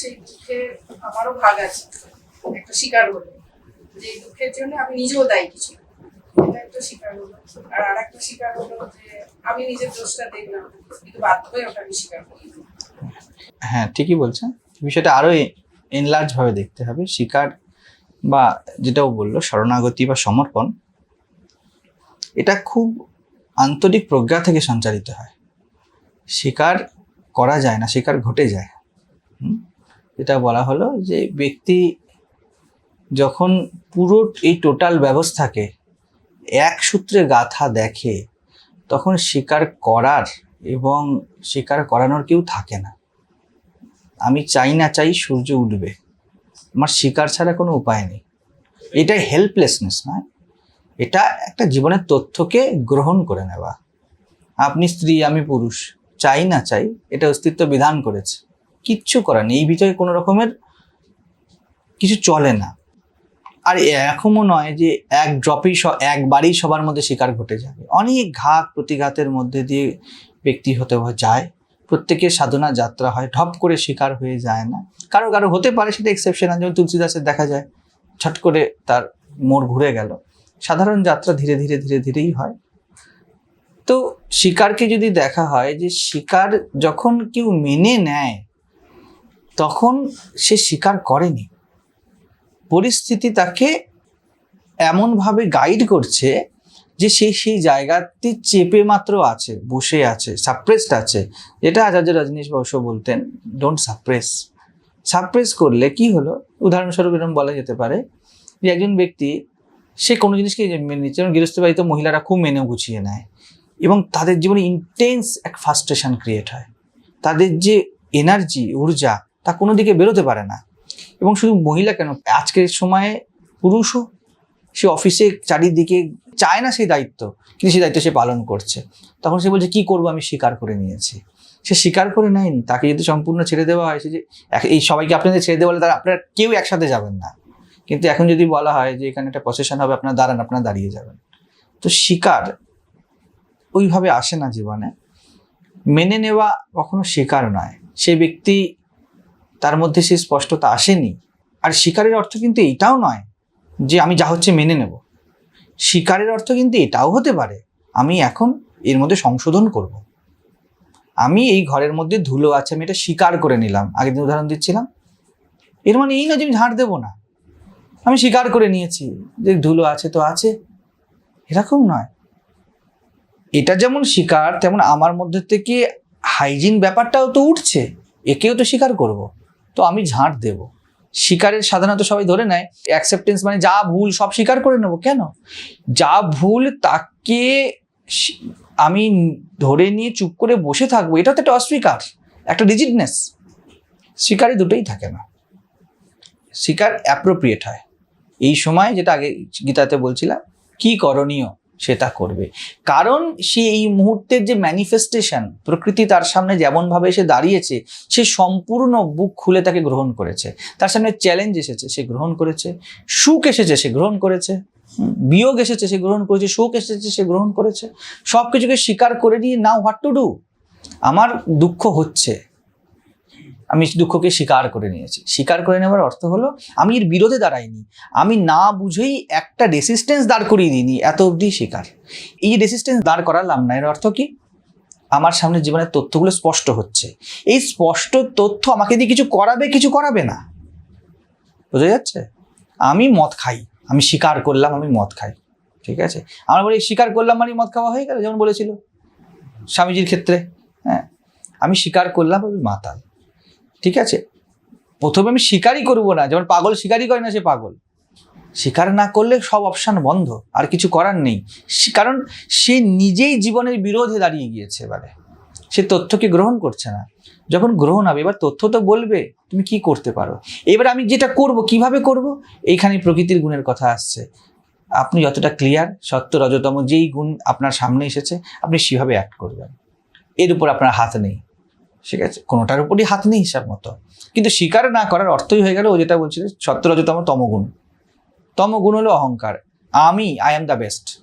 সেই দুঃখে আমারও ভাগ আছে, একটা হলো। যে দুঃখের জন্য আমি নিজেও দায়ী কিছু। এটা একটা হলো। আর আর একটা হলো যে আমি নিজের দোষটা দেখলাম, কিন্তু বাধ্য হয়ে ওটা আমি স্বীকার করি। হ্যাঁ ঠিকই বলছেন। বিষয়টা আরও এনলার্জ ভাবে দেখতে হবে। শিকার বা যেটাও বলল, শরণাগতি বা সমর্পণ, এটা খুব আন্তরিক প্রজ্ঞা থেকে সঞ্চারিত হয়। শিকার করা যায় না, শিকার ঘটে যায়? যেটা বলা হলো যে ব্যক্তি যখন পুরো এই টোটাল ব্যবস্থাকে এক সূত্রে গাথা দেখে, তখন স্বীকার করার এবং স্বীকার করানোর কেউ থাকে না। আমি চাই না চাই সূর্য উঠবে। আমার শিকার ছাড়া কোনো উপায় নেই। এটা হেল্পলেসনেস নয় এটা একটা জীবনের তথ্যকে গ্রহণ করে নেওয়া। আপনি স্ত্রী, আমি পুরুষ, চাই না চাই, এটা অস্তিত্ব বিধান করেছে। কিচ্ছু করার নেই। এই বিষয়ে কোনো রকমের কিছু চলে না। আর এরকমও নয় যে এক ড্রপেই একবারেই সবার মধ্যে শিকার ঘটে যাবে। অনেক ঘাত প্রতিঘাতের মধ্যে দিয়ে ব্যক্তি হতে যায়। প্রত্যেকের সাধনা যাত্রা হয়, ঢপ করে শিকার হয়ে যায় না। কারও কারও হতে পারে, সেটা এক্সেপশনাল যেমন তুলসীদাসের দেখা যায়, ছট করে তার মোড় ঘুরে গেল। সাধারণ যাত্রা ধীরে ধীরে ধীরে ধীরেই হয়। তো শিকারকে যদি দেখা হয় যে শিকার যখন কেউ মেনে নেয় তখন সে স্বীকার করেনি। পরিস্থিতি তাকে এমনভাবে গাইড করছে যে সে সেই জায়গাতে চেপে মাত্র আছে, বসে আছে সাপ্রেসড আছে। যেটা আচার্য রজনীশ বসু বলতেন ডোন্ট সাপ্রেস সাপ্রেস করলে কি হলো? উদাহরণস্বরূপ এরকম বলা যেতে পারে যে একজন ব্যক্তি, সে কোনো জিনিসকে মেনে নিচ্ছে, যেমন গৃহস্থ বাড়িতে মহিলারা খুব মেনে গুছিয়ে নেয় এবং তাদের জীবনে ইন্টেন্স এক ফাস্ট্রেশন ক্রিয়েট হয়। তাদের যে এনার্জি ঊর্জা তা কোনো দিকে বেরোতে পারে না। এবং শুধু মহিলা কেন? আজকের সময়ে পুরুষও সে অফিসে চারিদিকে চায় না সেই দায়িত্ব, কিন্তু সেই দায়িত্ব সে পালন করছে। তখন সে বলছে, কি করব? আমি স্বীকার করে নিয়েছি। সে স্বীকার করে নেয়নি। তাকে যদি সম্পূর্ণ ছেড়ে দেওয়া হয়, সে যে এই সবাইকে আপনাদের ছেড়ে দেওয়া হলে তারা আপনারা কেউ একসাথে যাবেন না। কিন্তু এখন যদি বলা হয় যে এখানে একটা প্রসেশন হবে, আপনার দাঁড়ান, আপনারা দাঁড়িয়ে যাবেন। তো স্বীকার ওইভাবে আসে না জীবনে। মেনে নেওয়া কখনো স্বীকার নয়। সে ব্যক্তি তার মধ্যে সে স্পষ্টতা আসেনি। আর শিকারের অর্থ কিন্তু এইটাও নয় যে আমি যা হচ্ছে মেনে নেব। শিকারের অর্থ কিন্তু এটাও হতে পারে, আমি এখন এর মধ্যে সংশোধন করব। আমি এই ঘরের মধ্যে ধুলো আছে, আমি এটা স্বীকার করে নিলাম। আগের দিন উদাহরণ দিচ্ছিলাম, এর মানে এই না যে আমি ঝাঁট দেবো না। আমি স্বীকার করে নিয়েছি, যে ধুলো আছে তো আছে, এরকম নয়। এটা যেমন স্বীকার তেমন আমার মধ্যে থেকে হাইজিন ব্যাপারটাও তো উঠছে, একেও তো স্বীকার করব। তো আমি ঝাঁট দেব। স্বীকারের সাধারণত সবাই ধরে নেয়। অ্যাকসেপ্টেন্স মানে যা ভুল সব স্বীকার করে নেব, কেন? যা ভুল তাকে আমি ধরে নিয়ে চুপ করে বসে থাকব, এটা তো একটা অস্বীকার, একটা রিজিডনেস স্বীকারে দুটোই থাকে না। স্বীকার অ্যাপ্রোপ্রিয়েট হয়। এই সময় যেটা আগে গীতাতে বলছিলাম, কি করণীয়? সেটা করবে। কারণ সে এই মুহূর্তের যে ম্যানিফেস্টেশন প্রকৃতি তার সামনে যেমনভাবে এসে দাঁড়িয়েছে, সে সম্পূর্ণ বুক খুলে তাকে গ্রহণ করেছে। তার সামনে চ্যালেঞ্জ এসেছে, সে গ্রহণ করেছে। সুখ এসেছে, সে গ্রহণ করেছে। বিয়োগ এসেছে, সে গ্রহণ করেছে। শোক এসেছে, সে গ্রহণ করেছে। সব কিছুকে স্বীকার করে নিয়ে নাও হোয়াট টু ডু আমার দুঃখ হচ্ছে। আমি দুঃখকে স্বীকার করে নিয়েছি। স্বীকার করে নেওয়ার অর্থ হলো, আমি এর বিরোধে দাঁড়াইনি। আমি না বুঝেই একটা রেসিস্টেন্স দাঁড় করিয়ে দিইনি, এত অবধি স্বীকার। এই রেসিস্টেন্স দাঁড় করালাম না, এর অর্থ কি? আমার সামনে জীবনের তথ্যগুলো স্পষ্ট হচ্ছে। এই স্পষ্ট তথ্য আমাকে দিয়ে কিছু করাবে কিছু করাবে না। বোঝা যাচ্ছে? আমি মদ খাই, আমি স্বীকার করলাম, আমি মদ খাই। ঠিক আছে? আমরা বলি, স্বীকার করলাম মানে মদ খাওয়া হয়ে গেল? যেমন বলেছিল স্বামীজির ক্ষেত্রে। হ্যাঁ। আমি স্বীকার করলাম, আমি মাতাল। ঠিক আছে? প্রথমে আমি শিকারই করব না, যেমন পাগল শিকারই করে না সে পাগল। স্বীকার না করলে সব অপশান বন্ধ, আর কিছু করার নেই। কারণ সে নিজেই জীবনের বিরোধে দাঁড়িয়ে গিয়েছে এবারে। সে তথ্যকে গ্রহণ করছে না। যখন গ্রহণ হবে, এবার তথ্য তো বলবে, তুমি কি করতে পারো? এবার আমি যেটা করব, কীভাবে করব? এইখানে প্রকৃতির গুণের কথা আসছে। আপনি যতটা ক্লিয়ার সত্য, রজতম, যেই গুণ আপনার সামনে এসেছে, আপনি সেভাবে অ্যাক্ট করবেন। এর উপর আপনার হাত নেই। ঠিক আছে? কোনোটার উপরই হাত নেই হিসাব মতো। কিন্তু স্বীকার না করার অর্থই হয়ে গেল ও যেটা বলছিল সত্য রজতম তমগুণ। তমগুণ হলো অহংকার। আমি আই এম দ্য বেস্ট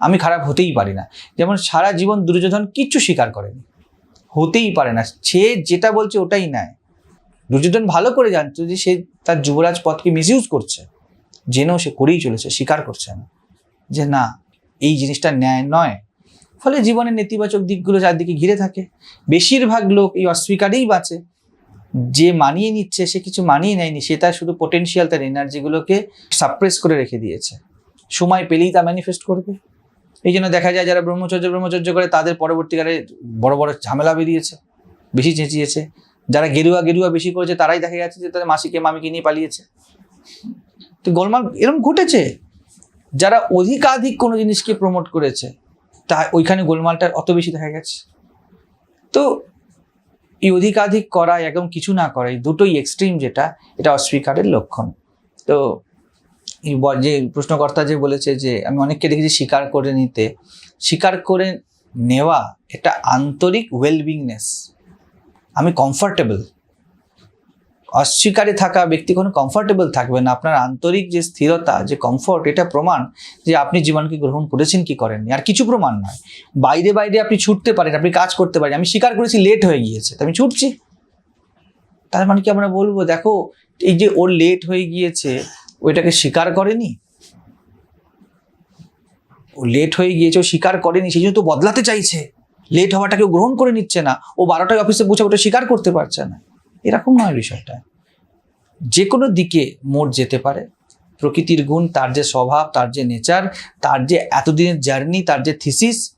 আমি খারাপ হতেই পারি না। যেমন সারা জীবন দুর্যোধন কিচ্ছু স্বীকার করেনি। হতেই পারে না। সে যেটা বলছে ওটাই নেয় দুর্যোধন ভালো করে জানতো যে সে তার যুবরাজ পদকে মিসইউজ করছে। জেনেও সে করেই চলেছে, স্বীকার করছে না। যে না, এই জিনিসটা ন্যায় নয়। ফলে জীবনের নেতিবাচক দিকগুলো চারদিকে ঘিরে থাকে। বেশিরভাগ লোক এই অস্বীকারেই বাঁচে। যে মানিয়ে নিচ্ছে, সে কিছু মানিয়ে নেয়নি, সে তার শুধু পোটেনশিয়াল তার এনার্জিগুলোকে সাপ্রেস করে রেখে দিয়েছে। সময় পেলেই তা ম্যানিফেস্ট করবে। এই জন্য দেখা যায় যারা ব্রহ্মচর্য ব্রহ্মচর্য করে, তাদের পরবর্তীকালে বড় বড় ঝামেলা বেরিয়েছে, বেশি চেঁচিয়েছে। যারা গেরুয়া গেরুয়া বেশি করেছে, তারাই দেখা যাচ্ছে যে তাদের মাসিকে, মামিকে নিয়ে পালিয়েছে। তো গোলমাল এরকম ঘটেছে। যারা অধিকাধিক কোনো জিনিসকে প্রমোট করেছে তা ওইখানে গোলমালটা অত বেশি দেখা গেছে। তো এই অধিকাধিক করা একদম কিছু না করা এই দুটোই এক্সট্রিম যেটা, এটা অস্বীকারের লক্ষণ। তো যে প্রশ্নকর্তা যে বলেছে যে আমি অনেককে দেখেছি স্বীকার করে নিতে স্বীকার করে নেওয়া এটা আন্তরিক ওয়েলবিংনেস আমি কমফর্টেবল অস্বীকারে থাকা ব্যক্তি কোনো কমফর্টেবল থাকবে না। আপনার আন্তরিক যে স্থিরতা, যে কমফর্ট এটা প্রমাণ যে আপনি জীবনকে গ্রহণ করেছেন, কি করেননি। আর কিছু প্রমাণ নয়। বাইরে বাইরে আপনি ছুটতে পারেন, আপনি কাজ করতে পারেন। আমি স্বীকার করেছি লেট হয়ে গিয়েছে, তো আমি ছুটছি। তার মানে কি আমরা বলব, দেখো, এই যে ওর লেট হয়ে গিয়েছে ওইটাকে স্বীকার করেনি? ও লেট হয়ে গিয়েছে, ও স্বীকার করেনি, সেই জন্য তো বদলাতে চাইছে। লেট হওয়াটা কেউ গ্রহণ করে নিচ্ছে না। ও বারোটায় অফিসে পৌঁছে ওটা স্বীকার করতে পারছে না। এরকম নয় বিষয়টা। যে কোনো দিকে মোড় যেতে পারে। প্রকৃতির গুণ, তার যে স্বভাব, তার যে নেচার, তার যে এতদিনের জার্নি, তার যে থিসিস,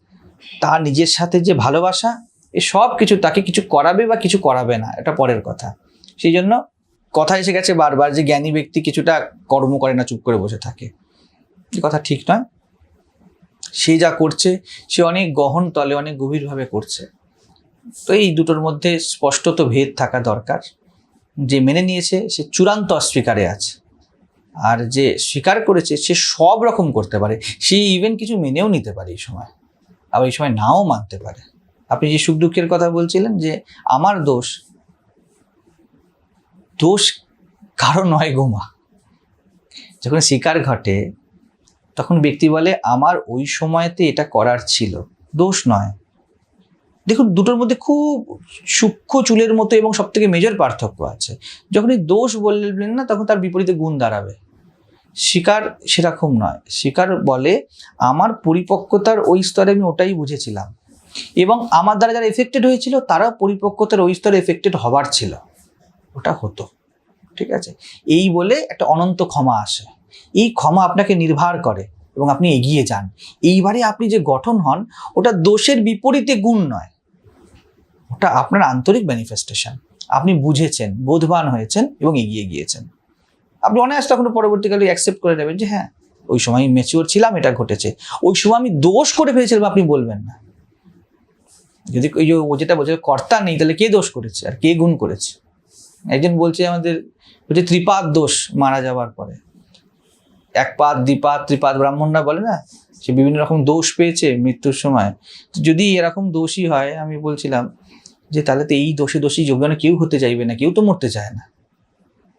তার নিজের সাথে যে ভালোবাসা, এ সব কিছু তাকে কিছু করাবে বা কিছু করাবে না। এটা পরের কথা। সেই জন্য কথা এসে গেছে বারবার যে জ্ঞানী ব্যক্তি কিছুটা কর্ম করে না, চুপ করে বসে থাকে। এ কথা ঠিক নয়। সে যা করছে, সে অনেক গহন তলে, অনেক গভীরভাবে করছে। তো এই দুটোর মধ্যে স্পষ্টত ভেদ থাকা দরকার। যে মেনে নিয়েছে, সে চূড়ান্ত অস্বীকারে আছে। আর যে স্বীকার করেছে, সে সব রকম করতে পারে। সে ইভেন কিছু মেনেও নিতে পারে এই সময়। আবার এই সময় নাও মানতে পারে। আপনি যে সুখ দুঃখের কথা বলছিলেন যে, আমার দোষ দোষ কারও নয় গোমা যখন শিকার ঘটে, তখন ব্যক্তি বলে, আমার ওই সময়তে এটা করার ছিল। দোষ নয়। দেখুন, দুটোর মধ্যে খুব সূক্ষ্ম চুলের মতো এবং সব থেকে মেজর পার্থক্য আছে। যখনই দোষ বললেন না, তখন তার বিপরীতে গুণ দাঁড়াবে। শিকার সেরকম নয়। শিকার বলে, আমার পরিপক্কতার ওই স্তরে আমি ওটাই বুঝেছিলাম। এবং আমার দ্বারা যারা এফেক্টেড হয়েছিল, তারাও পরিপক্কতার ওই স্তরে এফেক্টেড হবার ছিল। ওটা হতো। ঠিক আছে? এই বলে একটা অনন্ত ক্ষমা আসে। এই ক্ষমা আপনাকে নির্ভার করে এবং আপনি এগিয়ে যান। এইবারে আপনি যে গঠন হন, ওটা দোষের বিপরীতে গুণ নয়। ওটা আপনার আন্তরিক ম্যানিফেস্টেশন আপনি বুঝেছেন, বোধবান হয়েছেন এবং এগিয়ে গিয়েছেন। আপনি অনায়াস তখন পরবর্তীকালে অ্যাকসেপ্ট করে নেবেন যে হ্যাঁ ওই সময় মেচিওর ছিলাম, এটা ঘটেছে। ওই সময় আমি দোষ করে ফেলেছিলাম, আপনি বলবেন না। যদি ওই ও যেটা বলছে কর্তা নেই, তাহলে কে দোষ করেছে? আর কে গুণ করেছে? একজন বলছে আমাদের, বলছে ত্রিপাদ দোষ মারা যাওয়ার পরে। এক পাদ দ্বিপাদ ত্রিপাদ ব্রাহ্মণরা বলে না? সে বিভিন্ন রকম দোষ পেয়েছে মৃত্যুর সময়। যদি এরকম দোষী হয়, আমি বলছিলাম যে তাহলে তো এই দোষে দোষী যোগদানে কেউ হতে চাইবে না, কেউ তো মরতে চায় না।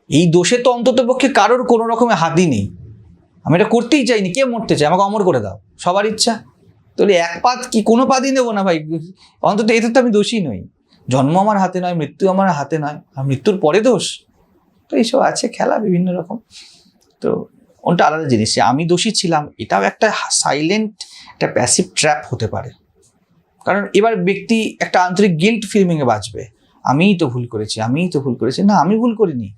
এই দোষে তো অন্তত পক্ষে কারোর কোনো রকমের হাতই নেই। আমি এটা করতেই চাইনি, কে মরতে চায়? আমাকে অমর করে দাও, সবার ইচ্ছা। তাহলে এক পাত কি, কোনো পাতই নেব না ভাই? অন্তত এতে তো আমি দোষী নই। জন্ম আমার হাতে নয়, মৃত্যু আমার হাতে নয়, আর মৃত্যুর পরে দোষ। তো এইসব আছে, খেলা বিভিন্ন রকম। তো ওটা আলাদা জিনিস? আমি দোষী ছিলাম, এটাও একটা সাইলেন্ট একটা প্যাসিভ ট্র্যাপ হতে পারে। কারণ এবার ব্যক্তি একটা আন্তরিক গিল্ট ফিলিংয়ে বাঁচবে আমিই তো ভুল করেছি, আমিই তো ভুল করেছি। না, আমি ভুল করিনি।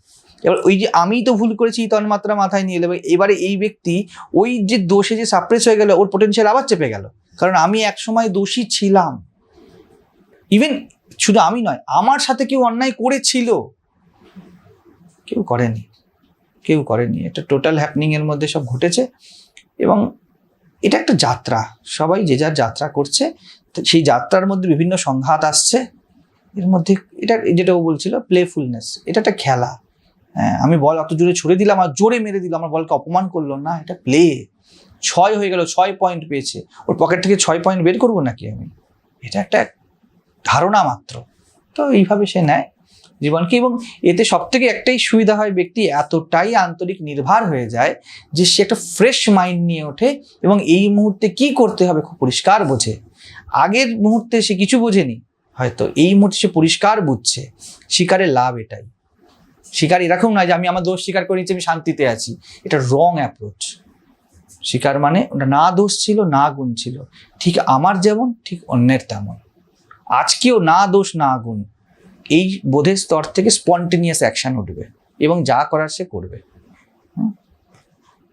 এবার ওই যে আমিই তো ভুল করেছি তন্মাত্রা মাথায় নিয়ে এলে। এবারে এই ব্যক্তি ওই যে দোষে যে সাপ্রেস হয়ে গেল, ওর পোটেনশিয়াল আবার চেপে গেল। কারণ আমি এক সময় দোষী ছিলাম। ইভেন শুধু আমি নয়, আমার সাথে কেউ অন্যায় করেছিল। কেউ করেনি। কেউ করেনি। এটা টোটাল হ্যাপনিং এর মধ্যে সব ঘটেছে এবং এটা একটা যাত্রা। সবাই যে যার যাত্রা করছে সেই যাত্রার মধ্যে বিভিন্ন সংঘাত আসছে। এর মধ্যে এটা যেটা ও বলছিল প্লেফুলনেস এটা একটা খেলা। হ্যাঁ আমি বল অত জোরে ছুড়ে দিলাম আর জোরে মেরে দিলাম, আমার বলকে অপমান করল না, এটা প্লে ছয় হয়ে গেল, ছয় পয়েন্ট পেয়েছে। ওর পকেট থেকে ছয় পয়েন্ট বের করব নাকি আমি? এটা একটা ধারণা মাত্র। তো এইভাবে সে নেয়। জীবনকে এবং এতে সব থেকে একটাই সুবিধা হয় ব্যক্তি এতটাই আন্তরিক নির্ভর হয়ে যায় যে সে একটা ফ্রেশ মাইন্ড নিয়ে ওঠে এবং এই মুহূর্তে কি করতে হবে খুব পরিষ্কার বোঝে। আগের মুহূর্তে সে কিছু বোঝেনি, হয়তো এই মুহূর্তে সে পরিষ্কার বুঝছে। শিকারের লাভ এটাই। শিকার এরকম নয় যে আমি আমার দোষ স্বীকার করে আমি শান্তিতে আছি। এটা রং অ্যাপ্রোচ শিকার মানে ওটা না দোষ ছিল, না গুণ ছিল। ঠিক আমার যেমন, ঠিক অন্যের তেমন। আজকেও না দোষ, না গুণ। এই বোধের স্তর থেকে স্পন্টেনিয়াস অ্যাকশান উঠবে এবং যা করার সে করবে।